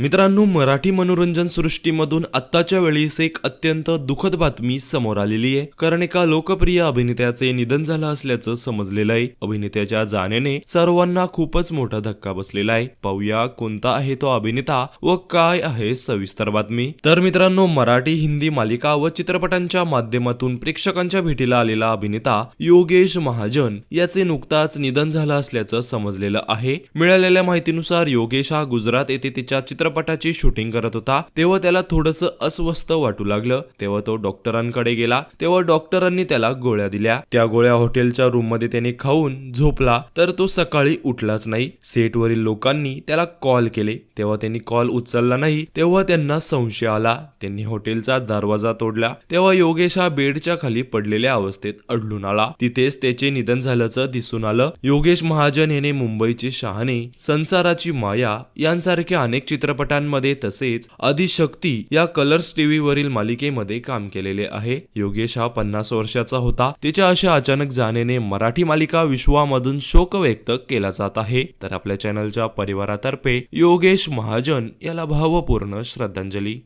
मित्रांनो मराठी मनोरंजन सृष्टीमधून आत्ताच्या वेळीस एक अत्यंत दुःखद बातमी समोर आलेली आहे. कारण एका लोकप्रिय अभिनेत्याचे निधन झालं असल्याचं समजलेलं आहे. अभिनेत्याच्या जाण्याने सर्वांना खूपच मोठा धक्का बसलेला आहे. पाहूया कोणता आहे तो अभिनेता व काय आहे सविस्तर बातमी. तर मित्रांनो मराठी हिंदी मालिका व चित्रपटांच्या माध्यमातून प्रेक्षकांच्या भेटीला आलेला अभिनेता योगेश महाजन याचे नुकताच निधन झालं असल्याचं समजलेलं आहे. मिळालेल्या माहितीनुसार योगेश हा गुजरात येथे तिच्या चित्र चित्रपटाची शूटिंग करत होता तेव्हा त्याला थोडस अस्वस्थ वाटू लागलं. तेव्हा तो डॉक्टरांकडे गेला. तेव्हा डॉक्टरांनी त्याला गोळ्या दिल्या. त्या गोळ्या हॉटेलच्या रूममध्ये त्याने खाऊन झोपला तर तो सकाळी उठलाच नाही. सेटवरील लोकांनी त्याला कॉल केले. तेव्हा त्यांनी कॉल उचलला नाही. तेव्हा त्यांना संशय आला. त्यांनी हॉटेलचा दरवाजा तोडला. तेव्हा योगेश हा बेडच्या खाली पडलेल्या अवस्थेत अडलून आला. तिथेच त्याचे निधन झाल्याचं दिसून आलं. योगेश महाजन याने मुंबईचे शहाणे संसाराची माया यांसारखे अनेक चित्रपट चित्रपटांमध्ये तसेच आदिशक्ती या कलर्स टीव्ही वरील मालिकेमध्ये काम केलेले आहे. योगेश हा पन्नास वर्षाचा होता. त्याच्या अशा अचानक जाण्याने मराठी मालिका विश्वामधून शोक व्यक्त केला जात आहे. तर आपल्या चॅनलच्या परिवारातर्फे योगेश महाजन याला भावपूर्ण श्रद्धांजली.